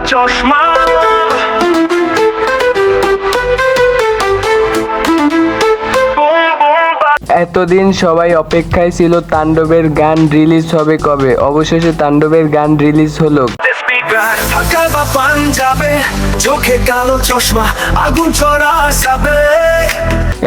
চশমা এতদিন সবাই অপেক্ষায় ছিল তাণ্ডবের গান রিলিজ হবে কবে? অবশেষে তাণ্ডবের গান রিলিজ হলো। ঢাকা বা পাঞ্জাবে চোখে কালো চশমা আগুন ছড়া যাবে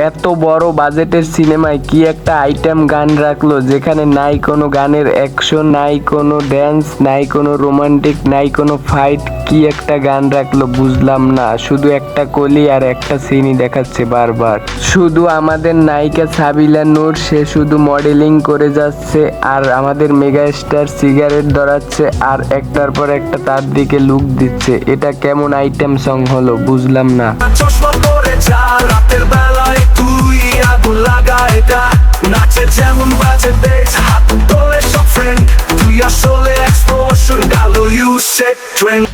এত বড় বাজেটের সিনেমায় কি একটা আইটেম গান রাখল যেখানে নাই কোনো গানের অ্যাকশন নাই কোনো ড্যান্স নাই কোনো রোমান্টিক নাই কোনো ফাইট? কি একটা গান রাখল বুঝলাম না। শুধু একটা কলি আর একটা সিনই দেখাচ্ছে বারবার। শুধু আমাদের নায়িকা সাবিলা নূর, সে শুধু মডেলিং করে যাচ্ছে আর আমাদের মেগা স্টার সিগারেট ধরাচ্ছে আর একটার পর একটা তার দিকে লুক দিচ্ছে। এটা কেমন আইটেম সং হলো বুঝলাম না।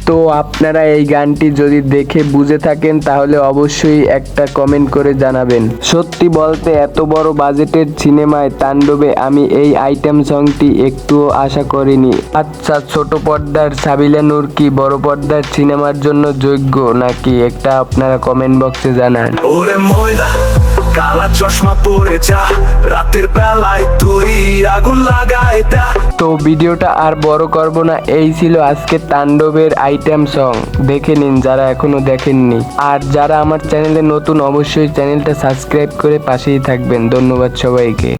তো আপনারা এই গানটি যদি দেখে বুঝে থাকেন তাহলে অবশ্যই একটা কমেন্ট করে জানাবেন। সত্যি বলতে এত বড় বাজেটের সিনেমায় তাণ্ডবে আমি এই আইটেম সংটি একটুও আশা করিনি। আচ্ছা ছোট পর্দার সাবিলা নূর কি বড় পর্দার সিনেমার জন্য যোগ্য? নাকি একটা আপনারা কমেন্ট বক্সে জানান। ওরে ময়দা কালা চশমা পরে যা আগুন লাগায় দা তো ভিডিওটা আর বড় করব না, এই ছিল আজকে তাণ্ডবের আইটেম সং দেখে নিন যারা এখনও দেখেননি। আর যারা আমার চ্যানেলে নতুন, অবশ্যই চ্যানেলটা সাবস্ক্রাইব করে পাশেই থাকবেন। ধন্যবাদ সবাইকে।